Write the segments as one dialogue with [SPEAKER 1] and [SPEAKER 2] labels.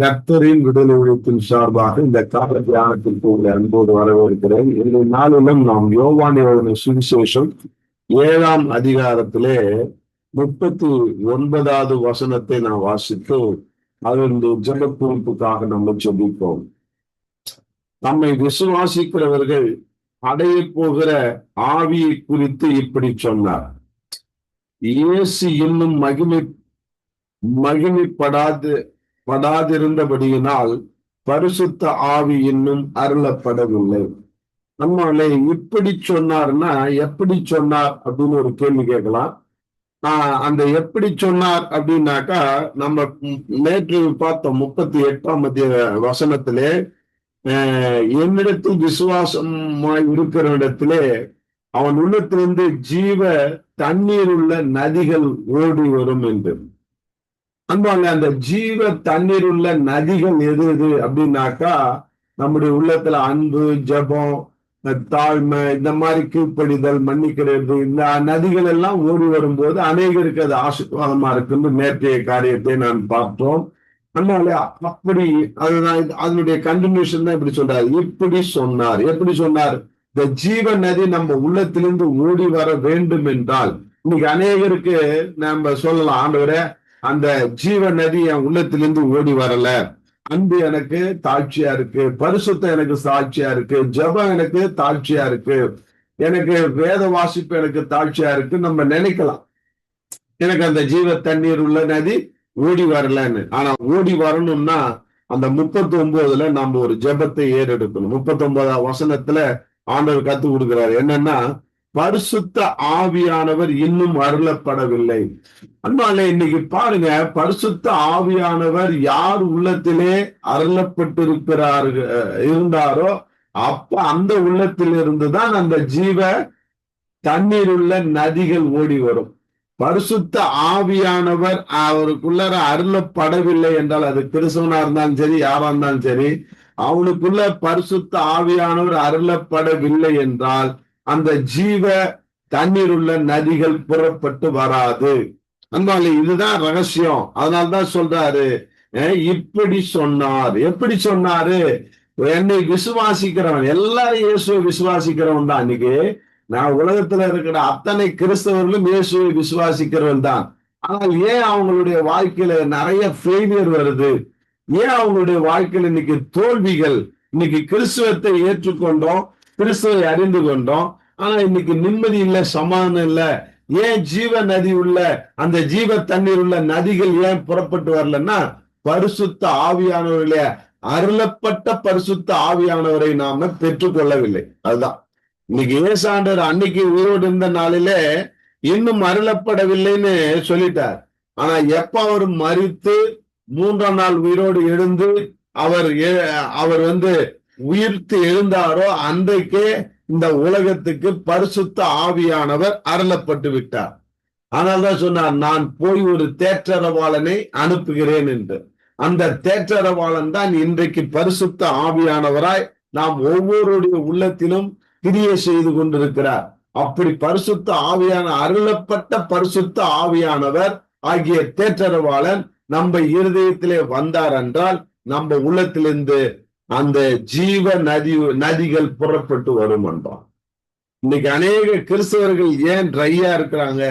[SPEAKER 1] கர்த்தரின் விடுதலை உழைப்பின் சார்பாக இந்த கால தியானத்திற்கு உங்களை அன்போடு வரவேற்கிறேன். இந்த நாளிலும் நாம் யோவானியோட சுவிசேஷம் ஏழாம் அதிகாரத்திலே முப்பத்தி ஒன்பதாவது வசனத்தை நான் வாசித்து அதனுடைய ஜெப குறிப்புக்காக நம்ம சொல்லிப்போம் நம்மை விசுவாசிக்கிறவர்கள் அடைய போகிற ஆவியை குறித்து இப்படி சொன்னார். இயேசு இன்னும் மகிமை மகிமைப்படாது படாதிருந்தபடியினால் பரிசுத்த ஆவி இன்னும் அருளப்படவில்லை. நம்மளை இப்படி சொன்னார்னா எப்படி சொன்னார் அப்படின்னு ஒரு கேள்வி கேட்கலாம். ஆஹ் அந்த எப்படி சொன்னார் அப்படின்னாக்கா நம்ம நேற்று பார்த்த முப்பத்தி எட்டாம் மத்திய வசனத்திலே என்னிடத்தில் விசுவாசமாய் இருக்கிற இடத்திலே அவன் உள்ளத்திலிருந்து ஜீவ தண்ணீர் உள்ள நதிகள் ஓடி வரும் என்று அன்பாங்க அந்த ஜீவ தண்ணீர் உள்ள நதிகள் எது எது அப்படின்னாக்கா நம்முடைய உள்ளத்துல அன்பு ஜபம் தாழ்மை இந்த மாதிரி கீழ்ப்படிதல் மன்னிக்கிறது இந்த நதிகள் எல்லாம் ஓடி வரும்போது அநேகருக்கு அது ஆசீர்வாதமா இருக்குன்னு நேற்றைய காரியத்தை நான் பார்த்தோம். அதனால அப்படி அதுதான் அதனுடைய கண்டினியூஷன் தான் இப்படி சொல்றாரு. இப்படி சொன்னார். எப்படி சொன்னார்? இந்த ஜீவ நதி நம்ம உள்ளத்திலிருந்து ஓடி வர வேண்டும் என்றால் இன்னைக்கு அநேகருக்கு நம்ம சொல்லலாம் ஆண்டவரே அந்த ஜீவ நதி என் உள்ளத்திலிருந்து ஓடி வரல. அன்பு எனக்கு தாழ்ச்சியா இருக்கு. பரிசுத்தம் எனக்கு சாட்சியா இருக்கு. ஜபம் எனக்கு தாழ்ச்சியா இருக்கு. எனக்கு வேத வாசிப்பு எனக்கு தாழ்ச்சியா இருக்கு நம்ம நினைக்கலாம். எனக்கு அந்த ஜீவ தண்ணீர் உள்ள நதி ஓடி வரலன்னு. ஆனா ஓடி வரணும்னா அந்த முப்பத்தி ஒன்பதுல நம்ம ஒரு ஜபத்தை ஏறெடுக்கணும். முப்பத்தி ஒன்பதாம் வசனத்துல ஆண்டவர் கத்து கொடுக்கிறாரு. என்னன்னா பரிசுத்த ஆவியானவர் இன்னும் அருளப்படவில்லை. அன்பாலே இன்னைக்கு பாருங்க பரிசுத்த ஆவியானவர் யார் உள்ளத்திலே அருளப்பட்டிருக்கிறார் இருந்தாரோ அப்ப அந்த உள்ளத்திலிருந்து இருந்துதான் அந்த ஜீவ தண்ணீர் உள்ள நதிகள் ஓடி வரும். பரிசுத்த ஆவியானவர் அவருக்குள்ள அருளப்படவில்லை என்றால் அது கிறிஸ்தவனா இருந்தாலும் சரி யாரா இருந்தாலும் சரி அவனுக்குள்ள பரிசுத்த ஆவியானவர் அருளப்படவில்லை என்றால் அந்த ஜீவ தண்ணீர் உள்ள நதிகள் புறப்பட்டு வராது. அன்பாலே இதுதான் ரகசியம். அதனால்தான் சொல்றாரு இப்படி சொன்னார். எப்படி சொன்னாரு? என்னை விசுவாசிக்கிறவன் எல்லாரும் இயேசுவை விசுவாசிக்கிறவன் தான். அன்னைக்கு நான் உலகத்துல இருக்கிற அத்தனை கிறிஸ்தவர்களும் இயேசுவை விசுவாசிக்கிறவன் தான். ஆனால் ஏன் அவங்களுடைய வாழ்க்கையில நிறைய ஃபெயிலியர் வருது? ஏன் அவங்களுடைய வாழ்க்கையில இன்னைக்கு தோல்விகள் இன்னைக்கு கிறிஸ்துவத்தை ஏற்றுக்கொண்டோம் கிறிஸ்துவை அறிந்து கொண்டோம் ஆனா இன்னைக்கு நிம்மதி இல்ல சமாதானம் இல்ல. ஏன் ஜீவ நதி உள்ள அந்த ஜீவ தண்ணீர் உள்ள நதிகள் ஏன் புறப்பட்டு வரலன்னா பரிசுத்த ஆவியானவர்களே அருளப்பட்ட பரிசுத்த ஆவியானவரை நாம பெற்றுக்கொள்ளவில்லை. அதுதான். இன்னைக்கு ஏசாண்டர் அன்னைக்கு உயிரோடு இருந்த நாளிலே இன்னும் அருளப்படவில்லைன்னு சொல்லிட்டார். ஆனா எப்ப அவர் மறித்து மூன்றாம் நாள் உயிரோடு எழுந்து அவர் அவர் வந்து உயிர்த்து எழுந்தாரோ அன்றைக்கே இந்த உலகத்துக்கு பரிசுத்த ஆவியானவர் அருளப்பட்டு விட்டார். ஆனால்தான் சொன்னார் நான் போய் ஒரு தேற்றரவாளனை அனுப்புகிறேன் என்று. அந்த தேற்றரவாளன் தான் இன்றைக்கு பரிசுத்த ஆவியானவராய் நாம் ஒவ்வொருடைய உள்ளத்திலும் கிரியை செய்து கொண்டிருக்கிறார். அப்படி பரிசுத்த ஆவியான அருளப்பட்ட பரிசுத்த ஆவியானவர் ஆகிய தேற்றரவாளன் நம்ம இருதயத்திலே வந்தார் என்றால் நம்ம உள்ளத்திலிருந்து அந்த ஜீவ நதி நதிகள் புறப்பட்டு வரும் என்றான் இன்னைக்கு அநேக கிறிஸ்தவர்கள் ஏன் ட்ரையா இருக்கிறாங்க?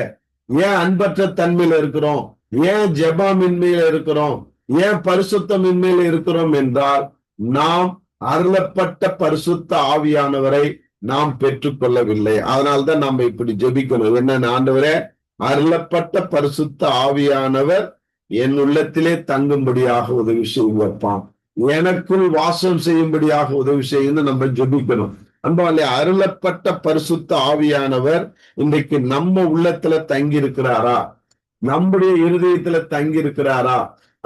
[SPEAKER 1] ஏன் அன்பற்ற தன்மையில இருக்கிறோம்? ஏன் ஜபாமின்மையில இருக்கிறோம்? ஏன் பரிசுத்தமின்மையில இருக்கிறோம் என்றால் நாம் அருளப்பட்ட பரிசுத்த ஆவியானவரை நாம் பெற்றுக்கொள்ளவில்லை. அதனால்தான் நம்ம இப்படி ஜெபிக்கணும். என்ன ஆண்டவரே அருளப்பட்ட பரிசுத்த ஆவியானவர் என் உள்ளத்திலே தங்கும்படியாக உதவி செய்வப்பான் எனக்குள் வாசம் செய்யும்படியாக உதவி செய்யுன்னு நம்ம ஜெபிக்கணும். அன்பாலே அருளப்பட்ட பரிசுத்த ஆவியானவர் இன்றைக்கு நம்ம உள்ளத்துல தங்கி இருக்கிறாரா நம்முடைய இருதயத்துல தங்கி இருக்கிறாரா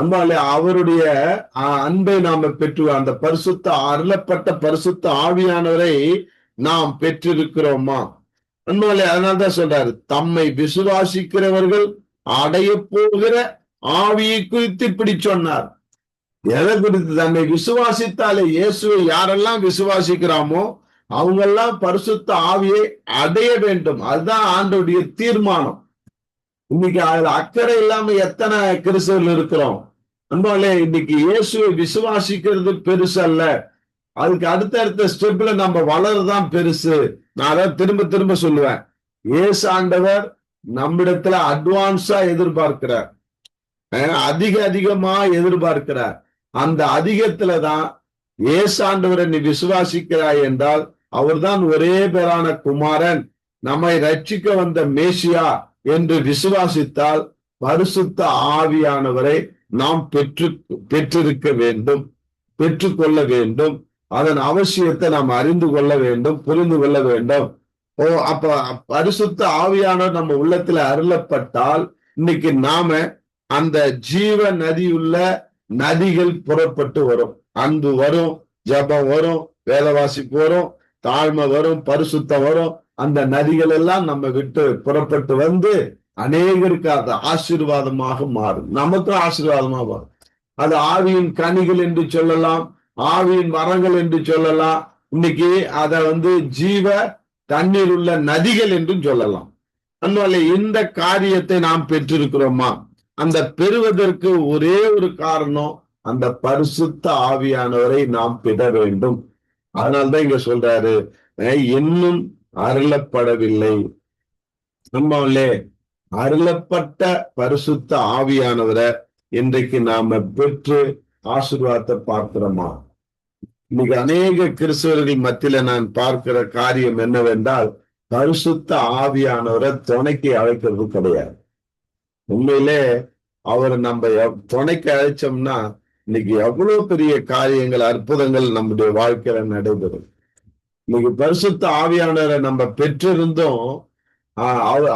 [SPEAKER 1] அன்பாலே அவருடைய அன்பை நாம பெற்று அந்த பரிசுத்த அருளப்பட்ட பரிசுத்த ஆவியானவரை நாம் பெற்றிருக்கிறோமா? அன்பாலே அதனால்தான் சொல்றாரு தம்மை விசுவாசிக்கிறவர்கள் அடைய போகிற ஆவியை குறித்து இப்படி சொன்னார். எதை குறித்து? தன்னை விசுவாசித்தாலே இயேசுவை யாரெல்லாம் விசுவாசிக்கிறாமோ அவங்கெல்லாம் பரிசுத்த ஆவியை அடைய வேண்டும். அதுதான் ஆண்டோடைய தீர்மானம். இன்னைக்கு அதுல அக்கறை இல்லாம எத்தனை கிறிஸ்தவர்கள் இருக்கிறோம்? அன்பாலே இன்னைக்கு இயேசுவை விசுவாசிக்கிறது பெருசல்ல. அதுக்கு அடுத்த அடுத்த ஸ்டெப்ல நம்ம வளருதான் பெருசு. நான் அதான் திரும்ப திரும்ப சொல்லுவேன். ஏசு ஆண்டவர் நம்மிடத்துல அட்வான்ஸா எதிர்பார்க்கிறார். அதிக அதிகமா எதிர்பார்க்கிறார். அந்த அதிகத்துல தான் ஏசாண்டவரை நீ விசுவாசிக்கிறாய் என்றால் அவர்தான் ஒரே பேரான குமாரன். நம்மை ரட்சிக்க வந்த மேசியா என்று விசுவாசித்தால் பரிசுத்த ஆவியானவரை நாம் பெற்று பெற்றிருக்க வேண்டும் பெற்றுக்கொள்ள வேண்டும். அதன் அவசியத்தை நாம் அறிந்து கொள்ள வேண்டும் புரிந்து கொள்ள வேண்டும். ஓ அப்ப பரிசுத்த ஆவியானவர் நம்ம உள்ளத்துல அருளப்பட்டால் இன்னைக்கு நாம அந்த ஜீவ நதியுள்ள நதிகள் புறப்பட்டு வரும். அன்பு வரும் ஜபம் வரும் வேதவாசிப்பு வரும் தாழ்மை வரும் பரிசுத்தம் வரும். அந்த நதிகள் எல்லாம் நம்ம விட்டு புறப்பட்டு வந்து அநேகருக்கு அது ஆசீர்வாதமாக மாறும். நமக்கும் ஆசீர்வாதமா வரும். அது ஆவியின் கனிகள் என்று சொல்லலாம். ஆவியின் வரங்கள் என்று சொல்லலாம். இன்னைக்கு அத வந்து ஜீவ தண்ணீர் உள்ள நதிகள் என்றும் சொல்லலாம். அதனால இந்த காரியத்தை நாம் பெற்றிருக்கிறோமா? அந்த பெறுவதற்கு ஒரே ஒரு காரணம் அந்த பரிசுத்த ஆவியானவரை நாம் பெற வேண்டும். அதனால்தான் இங்க சொல்றாரு இன்னும் அருளப்படவில்லை. நம்மளே அருளப்பட்ட பரிசுத்த ஆவியானவரை இன்றைக்கு நாம பெற்று ஆசிர்வாதத்தை பார்க்கிறோமா? இன்னைக்கு அநேக கிறிஸ்தவர்கள் மத்தியில நான் பார்க்கிற காரியம் என்னவென்றால் பரிசுத்த ஆவியானவரை துணைக்கு அழைக்கிறது கிடையாது. உண்மையிலே அவரை நம்ம துணைக்கு அழைச்சோம்னா இன்னைக்கு எவ்வளவு பெரிய காரியங்கள் அற்புதங்கள் நம்முடைய வாழ்க்கையில நடைபெறும். இன்னைக்கு பரிசுத்த ஆவியானவரை நம்ம பெற்றிருந்தோம்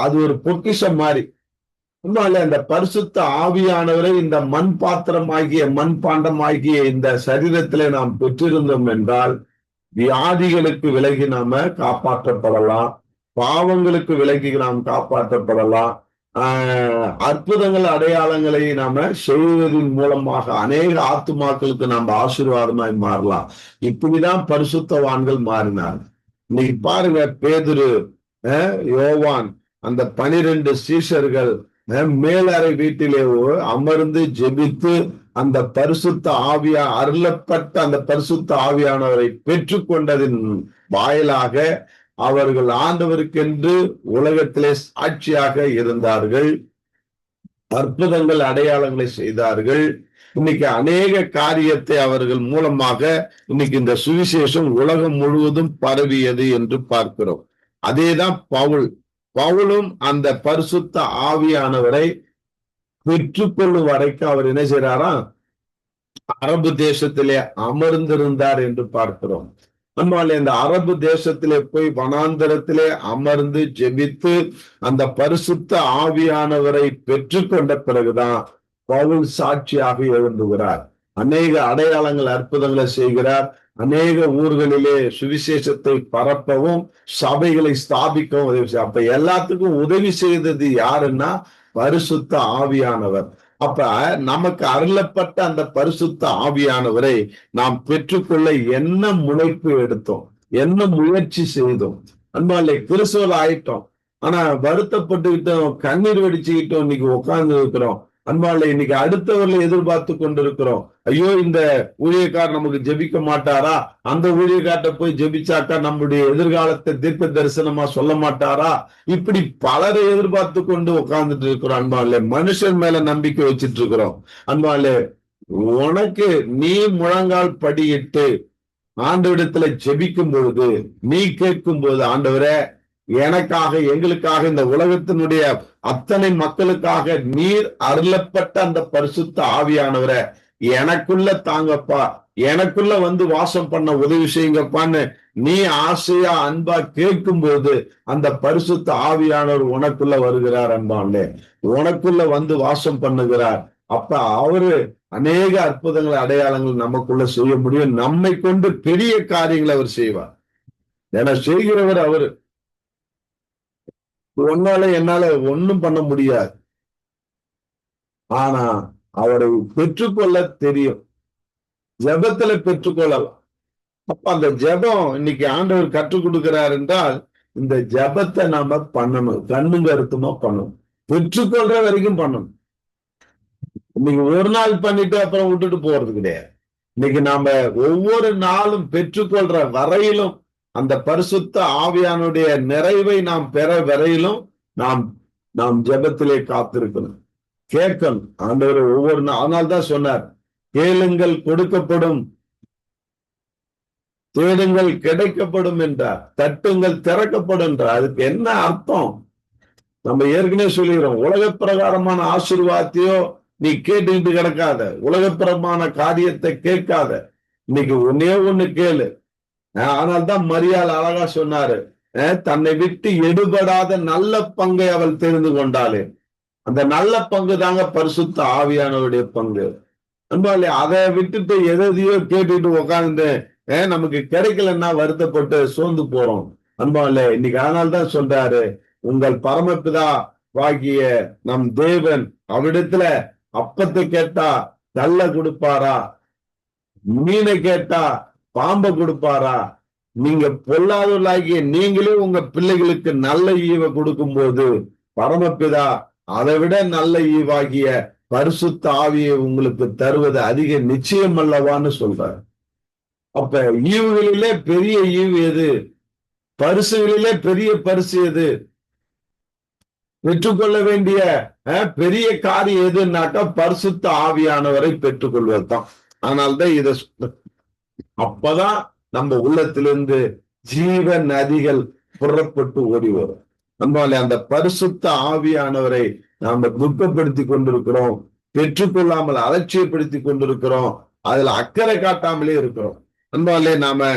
[SPEAKER 1] அது ஒரு பொக்கிஷம் மாதிரி உண்மையில அந்த பரிசுத்த ஆவியானவரை இந்த மண் பாத்திரம் ஆகிய மண் பாண்டம் ஆகிய இந்த சரீரத்திலே நாம் பெற்றிருந்தோம் என்றால் வியாதிகளுக்கு விலகி நாம காப்பாற்றப்படலாம். பாவங்களுக்கு விலகி நாம் காப்பாற்றப்படலாம். ஆஹ் அற்புதங்கள் அடையாளங்களை நாம செய்வதன் மூலமாக அநேக ஆத்துமாக்களுக்கு நாம் ஆசீர்வாதமாய் மாறலாம். இப்படிதான் பரிசுத்தவான்கள் மாறினார் இன்னைக்கு பாருங்க பேதுரு யோவான் அந்த பனிரெண்டு சீஷர்கள் மேலறை வீட்டிலேயோ அமர்ந்து ஜெபித்து அந்த பரிசுத்த ஆவியா அருளப்பட்ட அந்த பரிசுத்த ஆவியானவரை பெற்றுக்கொண்டதின் வாயிலாக அவர்கள் ஆண்டவருக்கென்று உலகத்திலே சாட்சியாக இருந்தார்கள். அற்புதங்கள் அடையாளங்களை செய்தார்கள். இன்னைக்கு அநேக காரியத்தை அவர்கள் மூலமாக இன்னைக்கு இந்த சுவிசேஷம் உலகம் முழுவதும் பரவியது என்று பார்க்கிறோம். அதேதான் பவுல் பவுலும் அந்த பரிசுத்த ஆவியானவரை பெற்றுக்கொள்ளும் வரைக்கும் அவர் என்ன செய்யறாராம் அரபு தேசத்திலே அமர்ந்திருந்தார் என்று பார்க்கிறோம். நம்மால் இந்த அரபு தேசத்திலே போய் வனாந்தரத்திலே அமர்ந்து ஜெபித்து அந்த பரிசுத்த ஆவியானவரை பெற்றுக்கொண்ட பிறகுதான் பவுல் சாட்சியாக எழுந்துகிறார். அநேக அடையாளங்கள் அற்புதங்களை செய்கிறார். அநேக ஊர்களிலே சுவிசேஷத்தை பரப்பவும் சபைகளை ஸ்தாபிக்கவும் உதவி செய்ய அப்ப எல்லாத்துக்கும் உதவி செய்தது யாருன்னா பரிசுத்த ஆவியானவர். அப்ப நமக்கு அருளப்பட்ட அந்த பரிசுத்த ஆவியானவரை நாம் பெற்றுக்கொள்ள என்ன முனைப்பு எடுத்தோம்? என்ன முயற்சி செய்தோம்? அன்பாலே கிறிஸ்தவர்கள் ஆயிட்டோம். ஆனா வருத்தப்பட்டுக்கிட்டோம் கண்ணீர் வெடிச்சுக்கிட்டோம் இன்னைக்கு உட்கார்ந்து இருக்கிறோம் அன்பால இன்னைக்கு அடுத்தவர்களை எதிர்பார்த்து கொண்டிருக்கிறோம். ஐயோ இந்த ஊழியக்கார் நமக்கு ஜெபிக்க மாட்டாரா? அந்த ஊழியக்கார்ட்ட போய் ஜெபிச்சாக்கா நம்முடைய எதிர்காலத்தை தீர்க்க தரிசனமா சொல்ல மாட்டாரா? இப்படி பலரை எதிர்பார்த்து கொண்டு உட்கார்ந்துட்டு இருக்கிறோம் அன்பாலே மனுஷன் மேல நம்பிக்கை வச்சிட்டு இருக்கிறோம். அன்பாலே உனக்கு நீ முழங்கால் படியிட்டு ஆண்டவிடத்துல ஜெபிக்கும் பொழுது நீ கேட்கும் போது ஆண்டவரே எனக்காக எங்களுக்காக இந்த உலகத்தினுடைய அத்தனை மக்களுக்காக நீர் அருளப்பட்ட அந்த பரிசுத்த ஆவியானவரை எனக்குள்ள தாங்கப்பா எனக்குள்ள வந்து வாசம் பண்ண உதவி செய்யுங்கப்பான்னு நீ ஆசையா அன்பா கேட்கும் போது அந்த பரிசுத்த ஆவியானவர் உனக்குள்ள வருகிறார் அன்பாண்டே உனக்குள்ள வந்து வாசம் பண்ணுகிறார். அப்ப அவரு அநேக அற்புதங்களை அடையாளங்கள் நமக்குள்ள செய்ய முடியும். நம்மை கொண்டு பெரிய காரியங்களை அவர் செய்வார். என செய்கிறவர் அவரு உன்னால என்னால ஒன்னும் பண்ண முடியாது. ஆனா அவரை பெற்றுக்கொள்ள தெரியும். ஜபத்துல பெற்றுக்கொள்ளலாம். அப்ப அந்த ஜெபம் இன்னைக்கு ஆண்டவர் கற்றுக் கொடுக்கிறார் என்றால் இந்த ஜபத்தை நாம பண்ணணும். கண்ணு கருத்துமா பண்ணணும். பெற்றுக்கொள்ற வரைக்கும் பண்ணணும். இன்னைக்கு ஒரு நாள் பண்ணிட்டு அப்புறம் விட்டுட்டு போறது கிடையாது. இன்னைக்கு நாம ஒவ்வொரு நாளும் பெற்றுக்கொள்ற வரையிலும் அந்த பரிசுத்த ஆவியானுடைய நிறைவை நாம் பெற வரையிலும் நாம் நாம் ஜபத்திலே காத்திருக்கணும். கேட்கணும். ஆண்டவர் ஒவ்வொரு நாள் அதனால்தான் சொன்னார் கேளுங்கள் கொடுக்கப்படும் தேடுங்கள் கிடைக்கப்படும் என்றார். தட்டுங்கள் திறக்கப்படும் என்றார். அதுக்கு என்ன அர்த்தம்? நம்ம ஏற்கனவே சொல்லிக்கிறோம் உலக பிரகாரமான ஆசீர்வாதத்தையோ நீ கேட்டுக்கிட்டு கிடக்காத உலகப்பிரமான காரியத்தை கேட்காத. இன்னைக்கு ஒன்னே ஒண்ணு கேளு. ஆனால்தான் மரியாள் அழகா சொன்னாரு தன்னை விட்டு எடுபடாத நல்ல பங்கை அவள் தெரிந்து கொண்டாளே. அந்த நல்ல பங்கு தாங்க பரிசுத்த ஆவியானவருடைய பங்கு. அன்பாலே அதை விட்டுட்டு எதையோ கேட்டுட்டு உக்காந்து நமக்கு கிடைக்கலன்னா வருத்தப்பட்டு சோர்ந்து போறோம். அன்பாலே இன்னைக்கு அதனால்தான் சொல்றாரு உங்கள் பரமபிதா வாகிய நம் தேவன் அவ்விடத்துல அப்பத்தை கேட்டா தள்ள கொடுப்பாரா? மீனை கேட்டா பாம்பை கொடுப்பாரா? நீங்க பொல்லாதவர்களாகிய நீங்களே உங்க பிள்ளைகளுக்கு நல்ல ஈவை கொடுக்கும் போது பரமபிதா அதை விட நல்ல ஈவாகிய பரிசுத்த ஆவியை உங்களுக்கு தருவது அதிக நிச்சயம் அல்லவான்னு சொல்றார். அப்ப ஈவுகளிலே பெரிய ஈவு எது? பரிசுகளிலே பெரிய பரிசு எது? பெற்றுக்கொள்ள வேண்டிய பெரிய காரியம் எதுனாக்கா பரிசுத்த ஆவியானவரை பெற்றுக்கொள்வது தான் ஆனால்தான் இத அப்பதான் நம்ம உள்ளத்திலிருந்து ஜீவ நதிகள் புறப்பட்டு ஓடி வரும். நம்மளை அந்த பரிசுத்த ஆவியானவரை நாம துக்கப்படுத்தி கொண்டிருக்கிறோம் பெற்றுக்கொள்ளாமல் அலட்சியப்படுத்தி கொண்டிருக்கிறோம் அதுல அக்கறை காட்டாமலே இருக்கிறோம். அன்பாலே நாம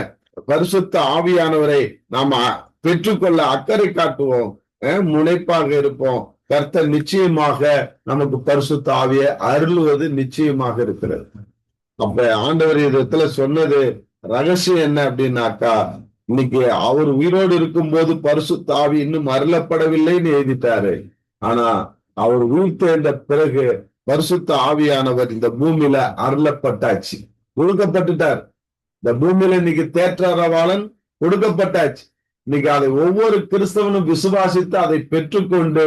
[SPEAKER 1] பரிசுத்த ஆவியானவரை நாம பெற்றுக்கொள்ள அக்கறை காட்டுவோம் முனைப்பாக இருப்போம். கர்த்தர் நிச்சயமாக நமக்கு பரிசுத்த ஆவிய அருள்வது நிச்சயமாக இருக்கிறது. அப்ப ஆண்டவர் இடத்துல சொன்னது ரகசியம் என்ன அப்படின்னாக்கா இன்னைக்கு அவர் உயிரோடு இருக்கும் போது பரிசு தாவி இன்னும் அருளப்படவில்லைன்னு எழுதிட்டாரு. ஆனா அவர் உயிர் தேர்ந்த பிறகு பரிசுத்த ஆவியானவர் இந்த பூமியில அருளப்பட்டாச்சு. கொடுக்கப்பட்டுட்டார் இந்த பூமியில இன்னைக்கு தேற்றரவாளன் கொடுக்கப்பட்டாச்சு இன்னைக்கு அதை ஒவ்வொரு கிறிஸ்தவனும் விசுவாசித்து அதை பெற்றுக்கொண்டு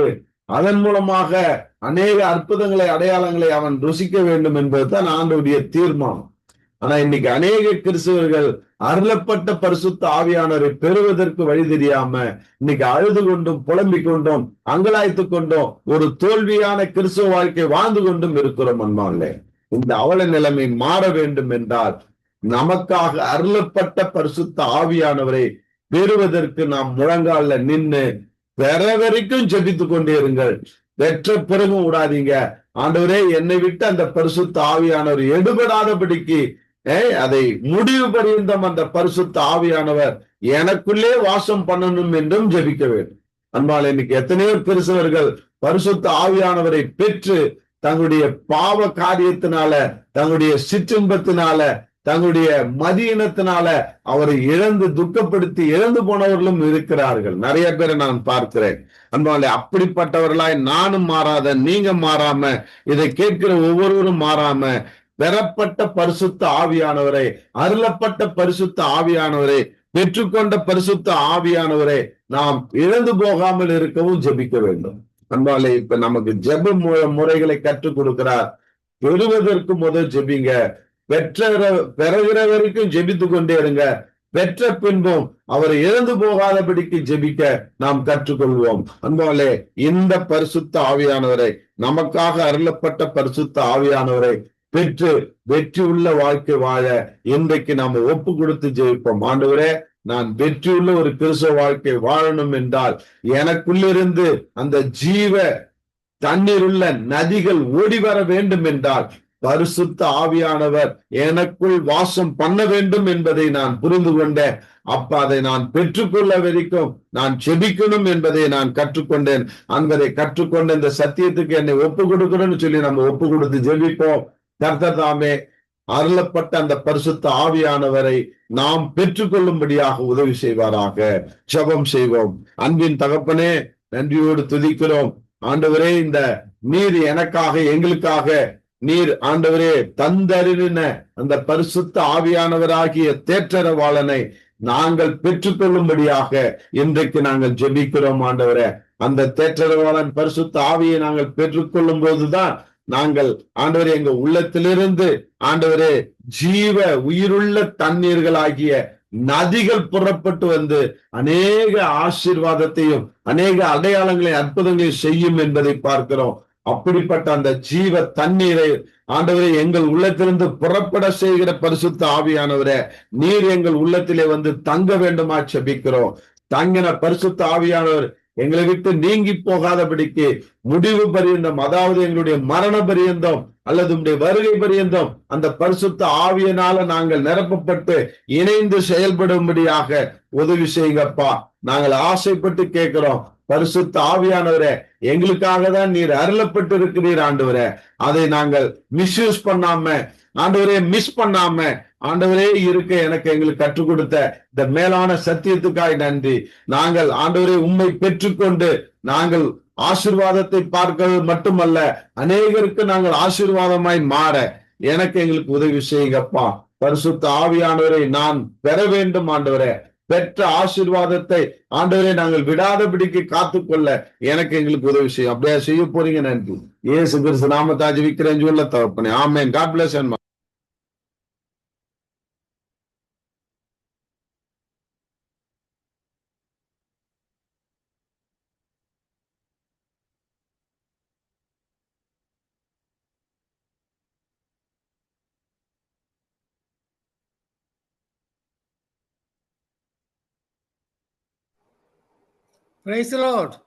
[SPEAKER 1] அதன் மூலமாக அநேக அற்புதங்களை அடையாளங்களை அவன் ருசிக்க வேண்டும் என்பதுதான் ஆண்டுடைய தீர்மானம். ஆனா இன்னைக்கு அநேக கிறிஸ்தவர்கள் அருளப்பட்ட பரிசுத்த ஆவியானவரை பெறுவதற்கு வழி தெரியாம இன்னைக்கு அழுது கொண்டும் புலம்பிக் கொண்டும் அங்கலாய்த்து கொண்டும் ஒரு தோல்வியான கிறிஸ்துவ வாழ்க்கை வாழ்ந்து கொண்டும் இருக்கிறோம் அன்பாங்களே இந்த அவல நிலைமை மாற வேண்டும் என்றால் நமக்காக அருளப்பட்ட பரிசுத்த ஆவியானவரை பெறுவதற்கு நாம் முழங்கால நின்று பெற வரைக்கும் ஜபித்துக் கொண்டே இருங்கள் வெற்ற பிறகும் விடாதீங்க. ஆண்டவரே என்னை விட்டு அந்த பரிசுத்த ஆவியானவர் எடுபடாதபடிக்கு அதை முடிவு பரியந்தம் அந்த பரிசுத்த ஆவியானவர் எனக்குள்ளே வாசம் பண்ணணும் என்றும் ஜபிக்க வேண்டும். அன்பால் இன்னைக்கு எத்தனையோ பெருசவர்கள் பரிசுத்த ஆவியானவரை பெற்று தங்களுடைய பாவ காரியத்தினால தங்களுடைய சிற்றின்பத்தினால தங்களுடைய மதியினத்தினால அவரை இழந்து துக்கப்படுத்தி இழந்து போனவர்களும் இருக்கிறார்கள். நிறைய பேரை நான் பார்க்கிறேன். அன்பாலே அப்படிப்பட்டவர்களாய் நானும் மாறாத நீங்க மாறாம இதை கேட்கிற ஒவ்வொருவரும் மாறாம பெறப்பட்ட பரிசுத்த ஆவியானவரை அருளப்பட்ட பரிசுத்த ஆவியானவரை பெற்றுக்கொண்ட பரிசுத்த ஆவியானவரை நாம் இழந்து போகாமல் இருக்கவும் ஜபிக்க வேண்டும். அன்பாலே இப்ப நமக்கு ஜெப முறைகளை கற்றுக் கொடுக்கிறார். பெறுவதற்கு முதல் ஜெபிங்க. பெற்ற பெறுகிற வரைக்கும் ஜெபித்து கொண்டே இருங்க. பெற்ற பின்பும் அவரை இழந்து போகாதபடிக்கு ஜெபிக்க நாம் கற்றுக்கொள்வோம். அன்பாலே இந்த பரிசுத்த ஆவியானவரை நமக்காக அருளப்பட்ட பரிசுத்த ஆவியானவரை பெற்று வெற்றி உள்ள வாழ்க்கை வாழ இன்றைக்கு நாம ஒப்பு கொடுத்து ஜெயிப்போம் ஆண்டவரே நான் வெற்றியுள்ள ஒரு கிறிஸ்தவ வாழ்க்கை வாழணும் என்றால் எனக்குள்ளிருந்து அந்த ஜீவ தண்ணீர் உள்ள நதிகள் ஓடி வர வேண்டும் என்றால் பரிசுத்த ஆவியானவர் எனக்குள் வாசம் பண்ண வேண்டும் என்பதை நான் புரிந்து கொண்டேன் அப்ப அதை நான் பெற்றுக்கொள்ள வரைக்கும் நான் செபிக்கணும் என்பதை நான் கற்றுக்கொண்டேன். அன்பதை கற்றுக்கொண்ட இந்த சத்தியத்துக்கு என்னை ஒப்பு கொடுக்கணும்னு சொல்லி நம்ம ஒப்பு கொடுத்து ஜெபிப்போம் கர்த்ததாமே அருளப்பட்ட அந்த பரிசுத்த ஆவியானவரை நாம் பெற்றுக்கொள்ளும்படியாக உதவி செய்வாராக. ஜபம் செய்வோம். அன்பின் தகப்பனே நன்றியோடு துதிக்கிறோம். ஆண்டவரே இந்த நீர் எனக்காக எங்களுக்காக நீர் ஆண்டவரே தந்தருளின அந்த பரிசுத்த ஆவியானவராகிய தேற்றரவாளனை நாங்கள் பெற்றுக்கொள்ளும்படியாக இன்றைக்கு நாங்கள் ஜெபிக்கிறோம் ஆண்டவரே. அந்த தேற்றரவாளன் பரிசுத்த ஆவியை நாங்கள் பெற்றுக்கொள்ளும் போதுதான் நாங்கள் ஆண்டவரே எங்க உள்ளத்திலிருந்து ஆண்டவரே ஜீவ உயிருள்ள தண்ணீர்களாகிய நதிகள் புறப்பட்டு வந்து அநேக ஆசீர்வாதத்தையும் அநேக அடையாளங்களை அற்புதங்களையும் செய்யும் என்பதை பார்க்கிறோம். அப்படிப்பட்ட அந்த ஜீவ தண்ணீரை ஆண்டவரே எங்கள் உள்ளத்திலிருந்து புறப்பட செய்கிற பரிசுத்த ஆவியானவரே நீர் எங்கள் உள்ளத்திலே வந்து தங்க வேண்டுமா செபிக்கிறோம். தங்கின பரிசுத்த ஆவியானவர் எங்களை விட்டு நீங்கி போகாதபடிக்கு முடிவு பரியந்தம் அதாவது எங்களுடைய மரண பரியந்தம் அல்லது உடைய வருகை பரியந்தம் அந்த பரிசுத்த ஆவியனால நாங்கள் நிரப்பப்பட்டு இணைந்து செயல்படும்படியாக உதவி செய்யுங்கப்பா. நாங்கள் ஆசைப்பட்டு கேட்கிறோம். பரிசுத்த ஆவியானவரே எங்களுக்காக தான் நீர் அருளப்பட்டு இருக்கிறீர் ஆண்டவரே. அதை நாங்கள் மிஸ்யூஸ் பண்ணாம ஆண்டவரே மிஸ் பண்ணாம ஆண்டவரே இருக்க எனக்கு எங்களுக்கு கற்றுக் கொடுத்த இந்த மேலான சத்தியத்துக்காய் நன்றி. நாங்கள் ஆண்டவரே உண்மை பெற்றுக்கொண்டு நாங்கள் ஆசிர்வாதத்தை பார்க்கிறது மட்டுமல்ல அநேகருக்கு நாங்கள் ஆசீர்வாதமாய் மாற எனக்கு எங்களுக்கு உதவி செய்யுங்கப்பா. பரிசுத்த ஆவியானவரை நான் பெற வேண்டும் ஆண்டவரே. பெற்ற ஆசீர்வாதத்தை ஆண்டவரை நாங்கள் விடாதபடிக்கு காத்துக்கொள்ள எனக்கு எங்களுக்கு உதவி செய்யும். அப்படியே செய்ய போறீங்க நன்றி. ஏசு கிறிஸ்து நாமத்தாஜி விக்கிறேன் சொல்ல தவப்பனே ஆமேன். God bless and
[SPEAKER 2] Praise the Lord.